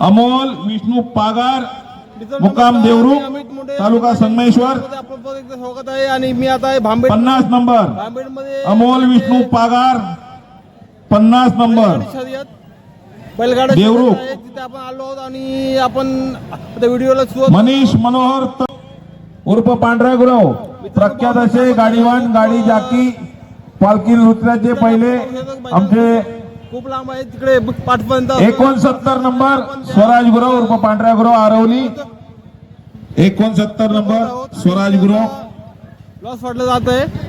अमोल विष्णू पागार मुक्काम देवरुख तालुका संगमेश्वर. स्वागत आहे आणि मी आता आहे भांबेड पन्नास नंबर. अमोल विष्णू पागार पन्नास नंबर. बैलगाडा आहे. तिथे आपण आलो आहोत आणि आपण व्हिडिओला मनीष मनोहर उर्फ पांढरा गुरव. प्रख्यात असे गाडीवान गाडी जाकी पालखी नृत्याचे पहिले आमचे खूप लांब आहे. तिकडे पाठपर्यंत एकोणसत्तर नंबर स्वराज गुरव उर्फ पांढरा गुरव आरवली. एकोणसत्तर नंबर स्वराज गुरव. लॉस वाटलं जात आहे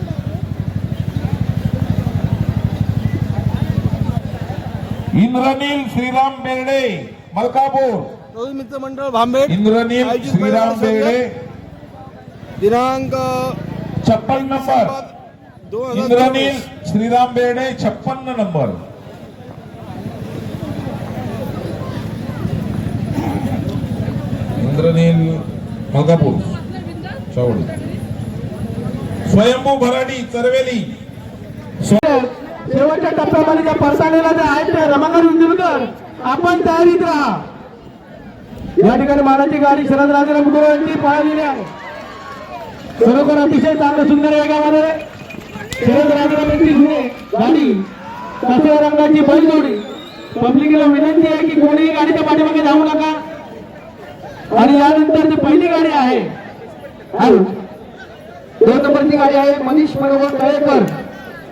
इंद्रनील श्रीराम बेर्डे मलकापूर. रोहित मित्र मंडळ भांबेड. इंद्रनील श्रीराम बेर्डे. दिनांक छप्पन नंबर. इंद्रनील. श्रीराम बेर्डे छप्पन्न नंबर. इंद्रनील मंगापूर चावडी. स्वयंभू भराडी चरवेली शेवटच्या टप्प्यामध्ये ज्या परसानेला जे आहेत ते रमाकर इंदुरकर आपण तयारीत राहा. या ठिकाणी मानाची गाडी शरद राजेला मुकुळ पळालेली आहे. खरोखर अतिशय चांगलं सुंदर वेगामध्ये शरद राजेला त्यांची जुने गाडी कासऱ्या रंगाची बैल जोडी पब्लिकला विनंती आहे की कोणीही गाडीच्या पाठीमागे जाऊ नका. आणि यानंतर जी पहिली गाडी आहे. दोन नंबरची गाडी आहे मनीष मनोहर तळेकर.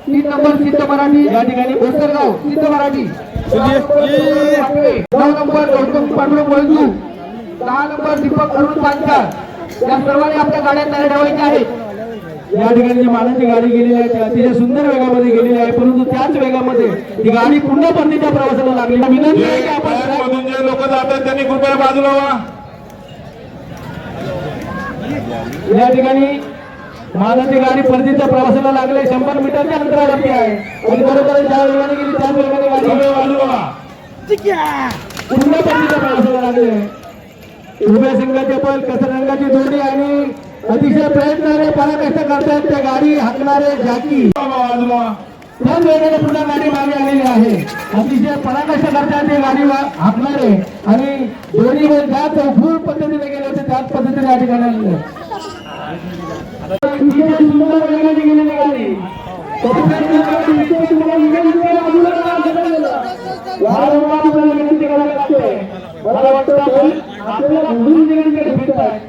तीन नंबर सिद्ध मराठी या ठिकाणी ओसरगाव सिद्ध मराठी. नऊ नंबर गौतम पांडुरंग वळजू दहा नंबर दीपक अरुण पांचाळ या सर्वांनी आपल्या गाड्या तयार ठेवायच्या आहेत. या ठिकाणी जी मानाची गाडी गेलेली आहे ती अतिशय सुंदर वेगामध्ये गेलेली आहे परंतु त्याच वेगामध्ये ही गाडी पुन्हा परतीच्या प्रवासाला लागली. विनंती आहे की आपण लोक जातात त्यांनी कृपया बाजूला या ठिकाणी मानाची गाडी परतीच्या प्रवासाला लागले. शंभर मीटरच्या अंतरावरती आहे. आणि बरोबर ज्या वेगाने गेली. त्याच वेगाने गाडी पुन्हा परतीच्या प्रवासाला लागले. उभ्या सिंगाचे पण कसं रंगाची जोडी आणि अतिशय प्रयत्नाने पराकष्ट करतायत त्या गाडी हाकणारे जाकी. त्याच वेगाने पुन्हा गाडी मागे आलेली आहे. अतिशय पराकष्ट करतायत ते गाडी हाकणारे. आणि बैल ज्या चौफूर पद्धतीने गेले होते त्याच पद्धतीने या ठिकाणी मला वाटतं आपल्याला भुलून निघण्याकडे फिरत आहे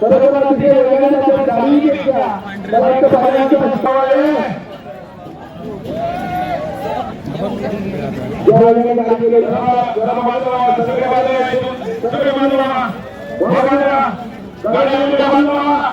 खरोखर अतिशय वेगाने आपण घेतल्या मला वाटतं पाण्याचा प्रस्ताव आहे सगळे बाजूला सगळे बाजूला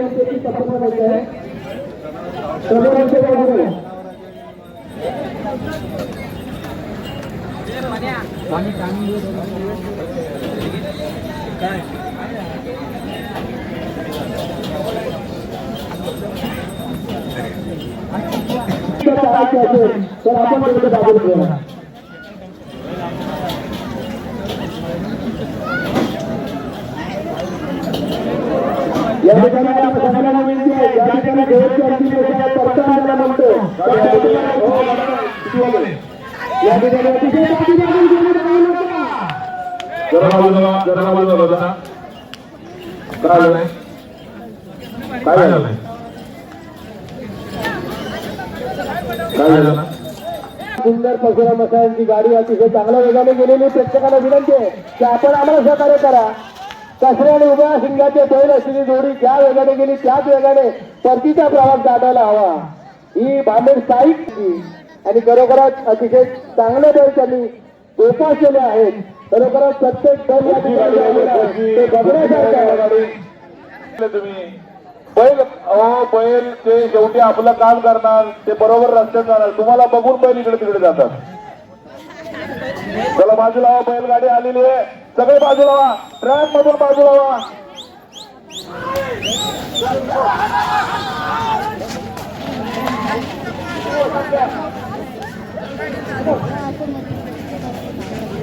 तर आपण तिकडे दाबून ठेवूया. या ठिकाणी आपण सगळ्यांना विनंती आहे या ठिकाणी देवाची अंतिम वेळ आहे, परताव्याला म्हणतो या ठिकाणी अतिशय जरा बाजूला जरा बाजूला जरा काय झालंय काय झालंय काय झालं? सुंदर पशुराम मसाळ्यांची गाडी अतिशय चांगल्या वेगाने गेलेली प्रेक्षकाला विनंती आहे की आपण आम्हाला सहकार्य करा कचऱ्याने आणि उभ्या शिंगाचे बैल असलेली जोडी ज्या वेगाने गेली त्याच वेगाने परतीचा प्रवास गाठायला हवा ही भांडेर स्थायिक आणि खरोखरच अतिशय चांगले बैल त्यांनी जोपासलेले आहेत खरोखरच प्रत्येक बैल या ठिकाणी ते बघण्यासारखं आहे. तुम्ही बैल अहो बैल ते शेवटी आपलं काम करणार ते बरोबर रस्त्यात जाणार. तुम्हाला बघून बैल इकडे तिकडे जातात. चला बाजूला व्हा, बैलगाडी आलेली आहे. सगळे बाजूला व्हा ट्रॅक मधून बाजूला व्हा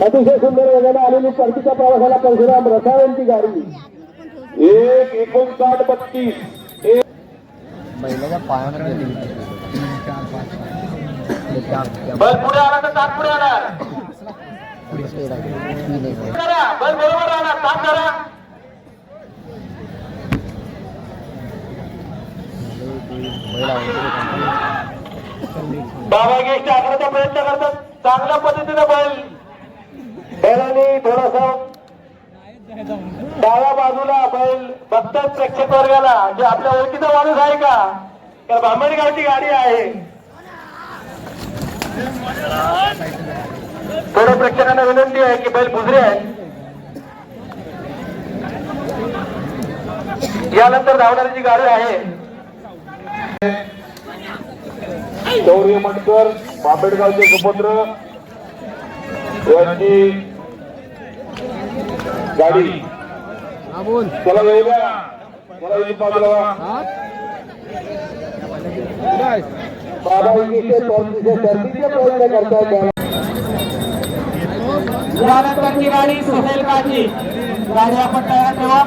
अतिशय सुंदर वेगाने आलेली परतीच्या प्रवासाला परशुराम रसाळ्यांची गाडी. एक एकोणसाठ बत्तीस. बैलाच्या गेली. बस पुढे आला तर ताक पुढे आला. बरोबर राहणार. ताक करा. बाबा गेस्ट टाकण्याचा प्रयत्न करतात. चांगल्या पद्धतीने बैल. बैलांनी थोडासा डाव्या बाजूला बैल बघतात प्रेक्षक वर्गाला. जे आपल्या ओळखीचा माणूस आहे का? तर बांबणगावची गाडी आहे. थोडं प्रेक्षकांना विनंती आहे की बैल बुजरे आहेत. यानंतर धावणारी जी गाडी आहे शौर्य मटकर बापेडगावचे सुपुत्र यांची गाडी. चला वेगळ्या चला एक बाजूला यानंतरची गाडी सुहेल काजी गाडी आपण तयार ठेवा.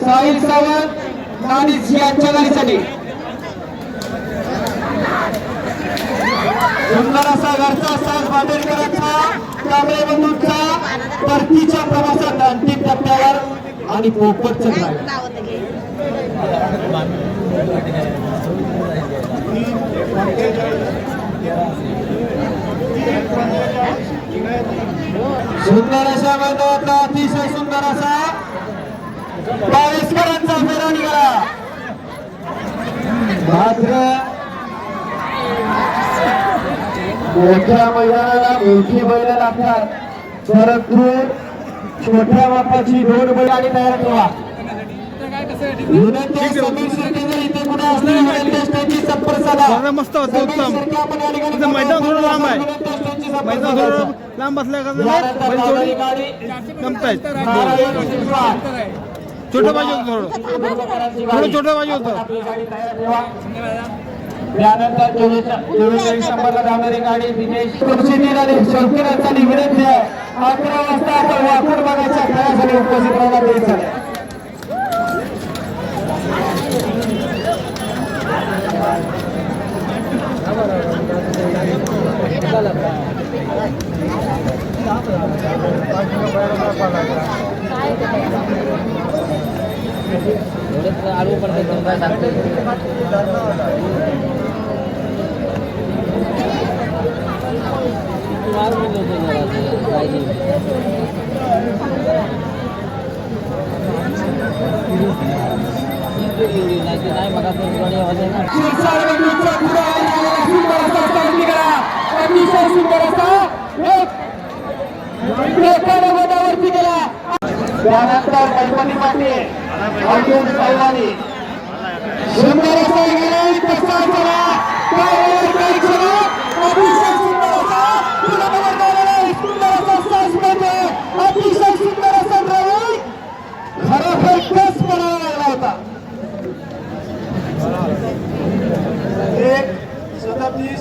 साहिल सावंत आणि यांच्या गाडीसाठी सुंदर असा घरचा साज बांदेडकरांचा कांबळे बंधूंचा परतीच्या प्रवासात अंतिम टप्प्यावर आणि पोपटचं सुंदर अशा मैदानातला अतिशय सुंदर असा बावीसकरांचा फेरा निघाला. मात्र मोठ्या मैदानाला मोठी बैल लागतात. परंतु छोट्या मापाची दोन बैल आणि तयार ठेवा. मस्त होते, उत्तम. मैदान थोडं लांब आहे. मैदान. थोडं लांब असल्या यानंतर छोटं पाहिजे होतं थोडं. थोडं छोटं पाहिजे होतं. त्यानंतर चोवीस चोवीस नंबरला धावणारी गाडी दिनेश खुर्शीतील आणि शौकीनांसाठी विनंती आहे. अकरा वाजता आता वाकून खेळासाठी उपस्थित राहणार ते झाले आडू पडते दोन काय टाकते मारून घेतो जरा ते पाहिजे नाही ते नाही मग आपण गाडी आवाज आहे ना त्यानंतर गणपती पाटील अर्जुन पैलवानी सुंदर असा गेला कसा चला काय वेळ, काय चला अतिशय सुंदर असा पुढे नंबर आलेला आहे. सुंदर असा साजमध्ये अतिशय सुंदर असा ड्रायव्हिंग खरोखर कस पडायला लागला होता एक सदतीस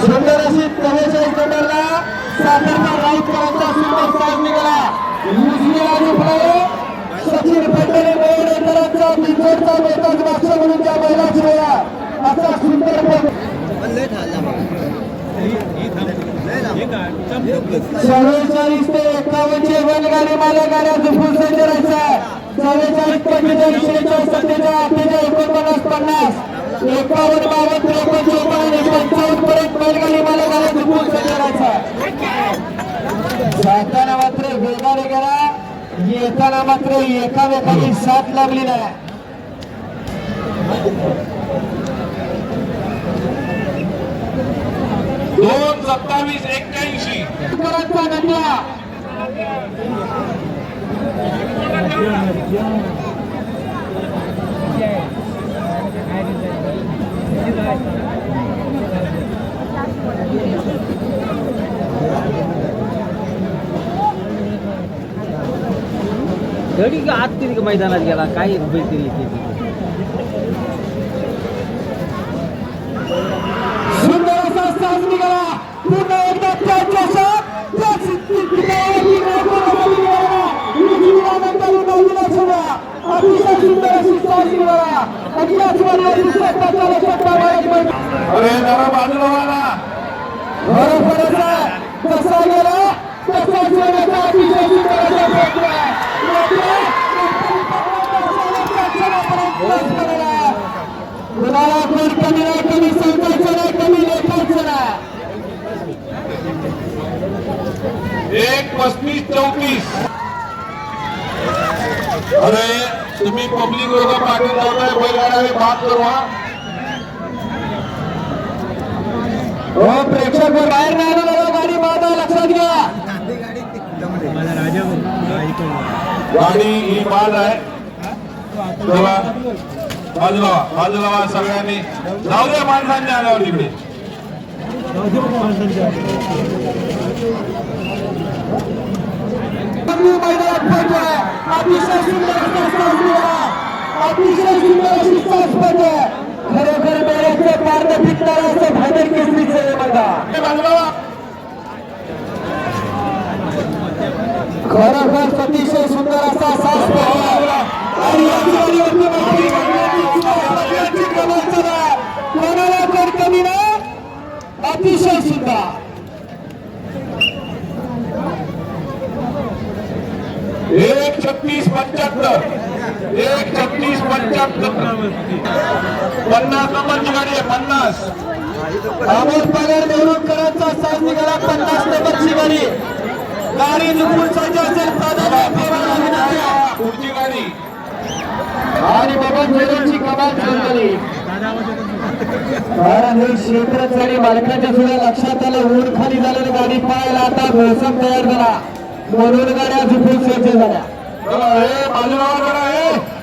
सुंदर अशी चव्वेचाळीस नंबरला सातारचा राऊतकरांचा सुंदर साज निघाला उजवी आणि पुढे सचिन पटेल मोरेकरांचा बिंजोडचा नेताज बादशाह म्हणून त्या बैलाची वेळा असा सुंदर चव्वेचाळीस ते एकावन्नचे बैलगाडी मला गाड्या झुपून सज्ज चव्वेचाळीस पंचेचाळीस शेहेचाळीस सत्तेचाळीस अठ्ठेचाळीस एकोणपन्नास पन्नास. एकावन्न बावन्न त्रेपन्न चौपन्न आणि पंचावन्न पर्यंत बैलगाडी मला गाड्या झुपून सज्ज राहायचा जाताना मात्र वेगाने करा येताना मात्र एकामेकाची साथ लागली नाही. दोन सत्तावीस एक्क्याऐंशी. करांचा नंद्या. गडी का आत तरी मैदानात गेला? काय बैल तरी येते अतिशय सुंदर. अरे जरा बाजूला ना बरोबर आहे. कसा गेला तसाच येण्याचा अतिशय सुंदर असा प्रयत्न. कुणाला कोण कमी नाही कमी सांगायचं नाही कमी लेखायचं नाही एक पस्तीस चौतीस अरे तुम्ही पब्लिक लोक पाठीत लावताय बैलगाड्याने बात करू हा हो प्रेक्षक वर बाहेर नाही बाबा, गाडी माझा लक्षात घ्या. गाडी ही बाद आहे. बाजूला व्हा सगळ्यांनी. जाऊ द्या माणसांच्या अंगावर तिकडे. कमी मैदानात अतिशय सुंदर असा सास निघाला. अतिशय सुंदर अशी साज पडते खरोखर मेळ्याचे पारद फिटणार असं भांडण केसरीचं हे बघा. खरोखर अतिशय सुंदर असा करण्याची सगळ्यांची कमाल चालू आहे. कोणाला कोण कमी नाही अतिशय सुंदर एक छत्तीस पंच्याहत्तर. एक छत्तीस पंच्याहत्तर. पन्नास नंबरची गाडी आहे पन्नास. आमोद पगार देवरुखकरांचा साज निघाला पन्नास नंबरची गाडी. गाडी चुकून सज्ज असेल पुढची गाडी. आणि बाबा झेरोची कमाल झाली कारण हे क्षेत्रच आणि मालकाच्या सुद्धा लक्षात आलं ऊन खाली झालेली गाडी पाहायला आता मोसम तयार झाला. म्हणून गाड्या झुकून सज्ज झाल्या.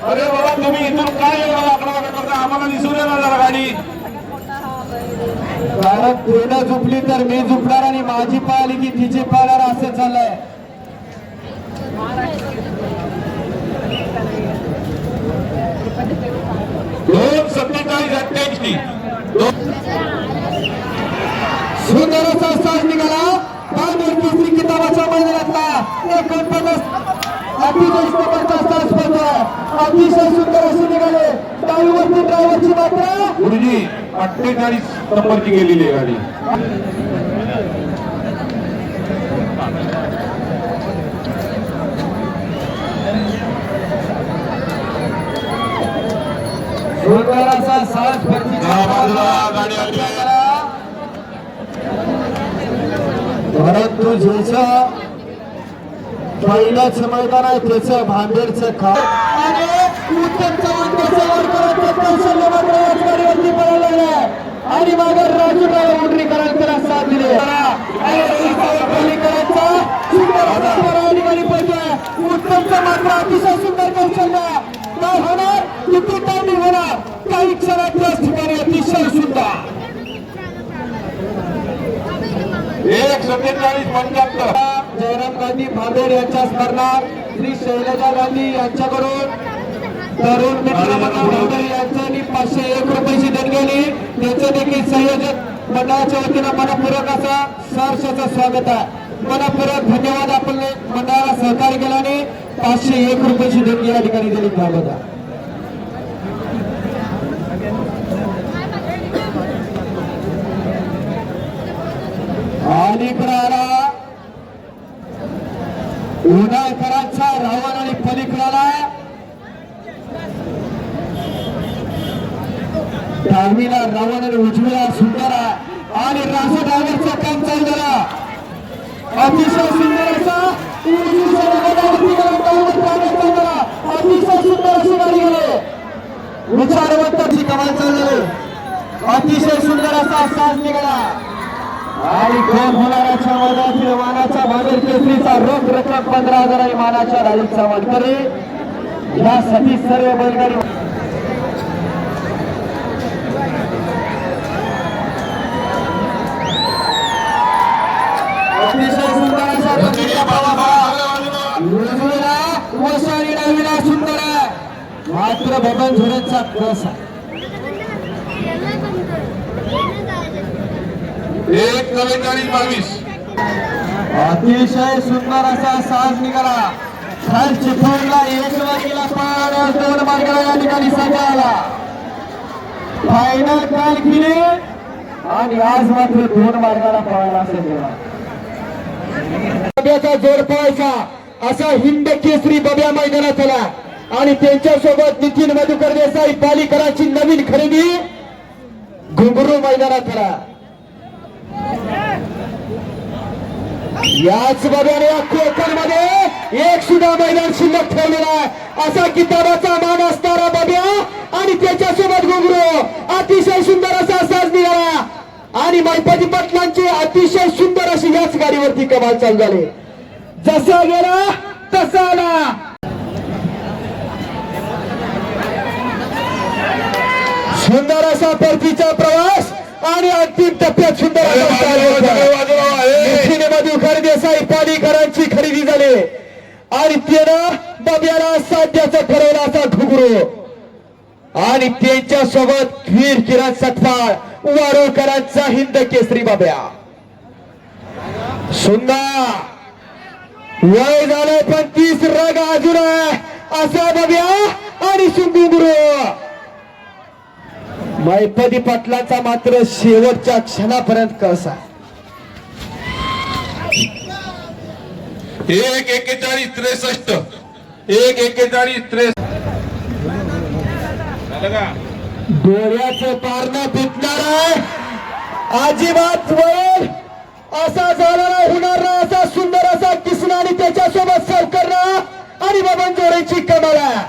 अरे बाबा तुम्ही इथून काय करता? आम्हाला दिसू दे ना जरा गाडी. कारण तिनं झुपली तर मी झुपणार आणि माझी पाहिली की तिची पाहणार असं चाललंय. दोन सत्तेचाळीस अठ्ठ्याऐंशी. सुंदर असा निघाला. किताबाच्या मैदानातला अठ्ठेचाळीस नंबरचा साज पडतो अतिशय सुंदर असे निघाले. डावीवरती ड्रायव्हरची मात्रा गुरुजी अठ्ठेचाळीस नंबरची गेलेली आहे गाडी. गाडी आली आहे. ज्याचं पहिलंच मैदान आहे त्याचं भांबेडचं खा आणि उत्तम चव्हाण त्याच्यावर करत ते कौशल्य मात्र याच गाडीवरती पळायला लागलाय. आणि मागे राजू ड्रायव्हर मुंडरीकरांकडे साथ दिली गाडी पळतोय उत्तमचं मात्र अतिशय सुंदर कौशल्य काय होणार किती टायमिंग होणार काही क्षणात त्याच ठिकाणी अतिशय सुंदर एक सत्तेचाळीस पंच्याहत्तर जयराम गांधी भांबेड यांच्या स्मरणात श्री शैलजा गांधी यांच्याकडून तरुण मित्र यांचं यांच्यानी पाचशे एक रुपयाची देणगी त्याचं देखील संयोजक मंडळाच्या वतीनं मनपूर्वक असं सहर्षाचं स्वागत आहे. मनपूर्वक धन्यवाद आपण मंडळाला सहकार्य केल्याने पाचशे एक रुपयाची देणगी या ठिकाणी दिली. त्याबद्दल अलीकडे आला रावण आणि पलीकडाला. डावीला रावण आणि उजवीला सुंदर आणि रासो ड्रायव्हरचं काम चालू अतिशय सुंदर असा चालू झाला. अतिशय सुंदर अशी गाडी गेली विचारवंताची कमाल चालू अतिशय सुंदर असा साज निघाला. आणि गोल होणाऱ्याच्या मैदानातील मानाचा भाजप केसरीचा रोख रक्कम पंधरा हजार आणि मानाच्या राजीव मानकरी यासाठी सर्व बैलगाडी अतिशय सुंदर अशा पद्धतीचा प्रवास मात्र बबन झुरेचा कसा? एक चव्वेचाळीस बावीस. अतिशय सुंदर असा साज निघाला. खाल चिपळूणला एक वाजेला पाण्यावर दोन मार्गाला या ठिकाणी सजा आला. फायनल काल केली आणि आज मात्र दोन मार्गाला पळाला सजला बब्याचा जोर पळायचा. असा हिंद केसरी बब्या मैदानात आला. आणि त्यांच्यासोबत नितीन मधुकर देसाई पालिकराची नवीन खरेदी. घुंगरू मैदानात आला. याच बघाने या कोकणमध्ये एक सुद्धा मैदान शिल्लक ठेवलेला आहे. असा किताबाचा मान असणारा बाब्या आणि त्याच्यासोबत घुंगरू. अतिशय सुंदर असा साज निघाला. आणि मैपती पाटलांची अतिशय सुंदर अशी याच गाडीवरती कमाल चालू झाले. जसा गेला तसा आला. सुंदर असा परतीचा प्रवास. आणि अंतिम टप्प्यात सुंदर असा बाजूला, साज बाजूला, होता. बाजूला, ए. नितीन मधुकर देसाई पालिकरांची खरेदी झाली. आणि त्यानं बब्याला साध्याचं ठरवलं असा घुगरू. आणि त्यांच्यासोबत वीर किरण सटफाळ वारोकरांचा हिंद केसरी बाब्या. सुंदर. वय झालंय पण तीस रग अजून आहे. असा बाब्या आणि सुंदुगुरु मैपदी पाटलांचा मात्र शेवटच्या क्षणापर्यंत कसा एक एक्केचाळीस त्रेसष्ट. एक झालं का डोळ्याचं पारणं पिटणार आहे. अजिबात वैर असा झालेला होणार ना असा सुंदर असा किसन आणि त्याच्यासोबत सावकरना आणि बबन जोडेची कमाल आहे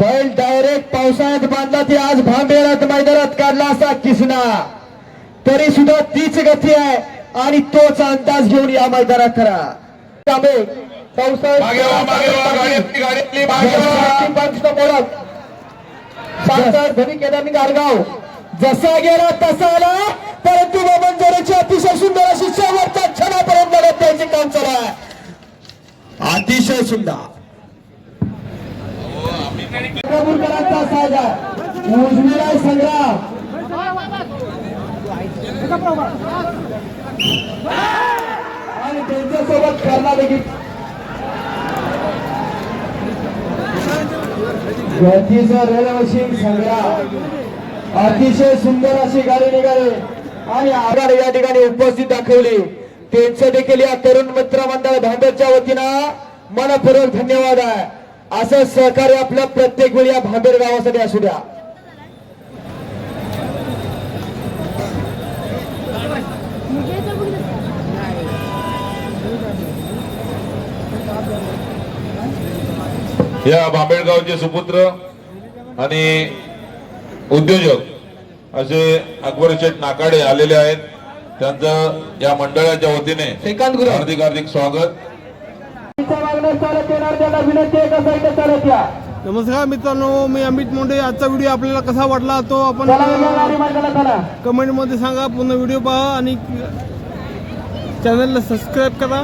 बैल डायरेक्ट पावसाळ्यात बांधला ती आज भांबेरात मैदानात काढला असा किसना. तरी सुद्धा तीच गती आहे आणि तोच अंदाज घेऊन या मैदानात खरा त्यामुळे पावसाळ्यात गारगाव. जसा गेला तसा आला परंतु बबन जोरेची अतिशय सुंदर अशी शेवटच्या क्षणापर्यंत लढत द्यायचे काम चालू आहे. अतिशय सुंदर. प्रभुकरांचा साजा उजवीला संग्राम आणि त्यांच्यासोबत करणार देखील गतीचं रेल्वे संग्राम अतिशय सुंदर अशी गाडी निघाली. आणि आगाड या ठिकाणी उपस्थित दाखवली. त्यांचं देखील या तरुण मित्र मंडळ भांबेरच्या वतीनं मनपूर्वक धन्यवाद आहे. असं सहकार्य आपल्या प्रत्येक वेळी या भांबेर गावासाठी असू द्या. या बांबेडगावचे सुपुत्र आणि उद्योजक असे अकबर शेठ नाकाडे आलेले आहेत. त्यांचं या मंडळाच्या वतीने. हार्दिक हार्दिक स्वागत. चालत येणार त्यांना विनंती आहे का साईडला चालत या. नमस्कार मित्रांनो मी अमित मोंडे आजचा व्हिडिओ आपल्याला कसा वाटला तो आपण कमेंटमध्ये सांगा. पूर्ण व्हिडिओ पहा आणि चॅनलला सबस्क्राईब करा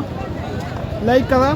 लाईक करा.